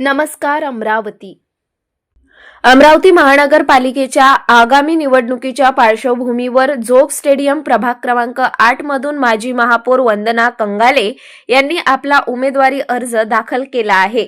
नमस्कार अमरावती. अमरावती महानगरपालिकेच्या आगामी निवडणुकीच्या पार्श्वभूमीवर जोग स्टेडियम प्रभाग क्रमांक आठ मधून माजी महापौर वंदना कंगाले यांनी आपला उमेदवारी अर्ज दाखल केला आहे.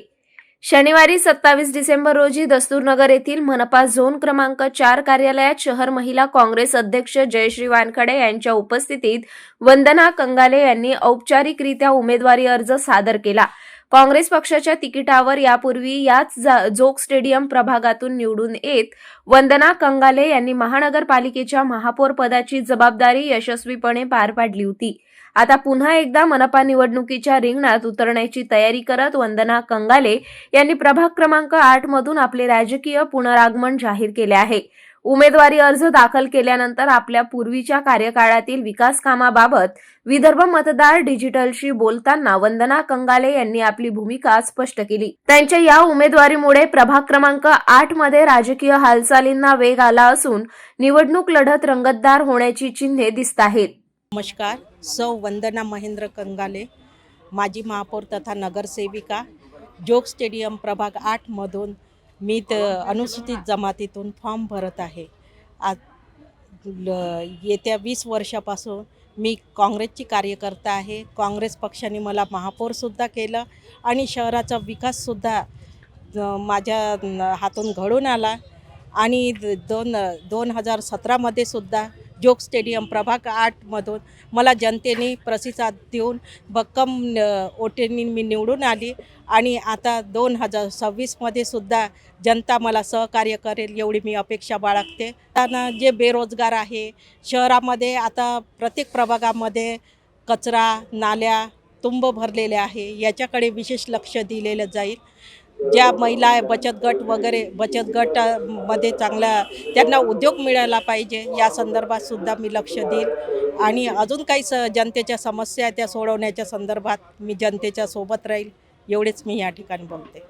शनिवारी सत्तावीस डिसेंबर रोजी दस्तूरनगर येथील मनपा झोन क्रमांक चार कार्यालयात शहर महिला काँग्रेस अध्यक्ष जयश्री वानखडे यांच्या उपस्थितीत वंदना कंगाले यांनी औपचारिकरित्या उमेदवारी अर्ज सादर केला. काँग्रेस पक्षाच्या तिकिटावर यापूर्वी याच जा- जोग स्टेडियम प्रभागातून निवडून येत वंदना कंगाले यांनी महानगरपालिकेच्या महापौर पदाची जबाबदारी यशस्वीपणे पार पाडली होती. आता पुन्हा एकदा मनपा निवडणुकीच्या रिंगणात उतरण्याची तयारी करत वंदना कंगाले यांनी प्रभाग क्रमांक आठ मधून आपले राजकीय पुनरागमन जाहीर केले आहे. उमेदवारी अर्ज दाखल केल्यानंतर आपल्या पूर्वीच्या कार्यकाळातील विकास कामाबाबत विदर्भ मतदार डिजिटलशी बोलताना वंदना कंगाले यांनी आपली भूमिका स्पष्ट केली. त्यांच्या या उमेदवारीमुळे प्रभाग क्रमांक आठमध्ये राजकीय हालचालींना वेग आला असून निवडणूक लढत रंगतदार होण्याची चिन्हे दिसत आहेत. नमस्कार सौ वंदना महेंद्र कंगाले माजी महापौर तथा नगरसेविका जोग स्टेडियम प्रभाग आठमधून मी तर अनुसूचित जमातीतून फॉर्म भरत आहे. आज ल- येत्या वीस वर्षापासून मी काँग्रेसची कार्यकर्ता आहे. काँग्रेस पक्षाने मला महापौरसुद्धा केलं आणि शहराचा विकाससुद्धा माझ्या हातून घडून आला. आणि द- दोन दोन हजार सतरामध्ये सुद्धा जोग स्टेडियम प्रभाग आठमधून मला जनतेने प्रतिसाद देऊन भक्कम न- ओटेनी मी निवडून आली आणि आता दोन हजार सव्वीसमध्ये सुद्धा जनता मला सहकार्य करेल एवढी मी अपेक्षा बाळगते. त्यानं जे बेरोजगार आहे शहरामध्ये आता प्रत्येक प्रभागामध्ये कचरा नाल्या तुंब भरलेले आहे याच्याकडे विशेष लक्ष दिलेलं जाईल. ज्या महिला आहे, बचत गट वगैरे बचत गटामध्ये चांगला त्यांना उद्योग मिळायला पाहिजे या संदर्भात सुद्धा मी लक्ष देईल आणि अजून काही स जनतेच्या समस्या आहेत त्या सोडवण्याच्या संदर्भात मी जनतेच्या सोबत राहील. एवढेच मी या ठिकाणी बोलते.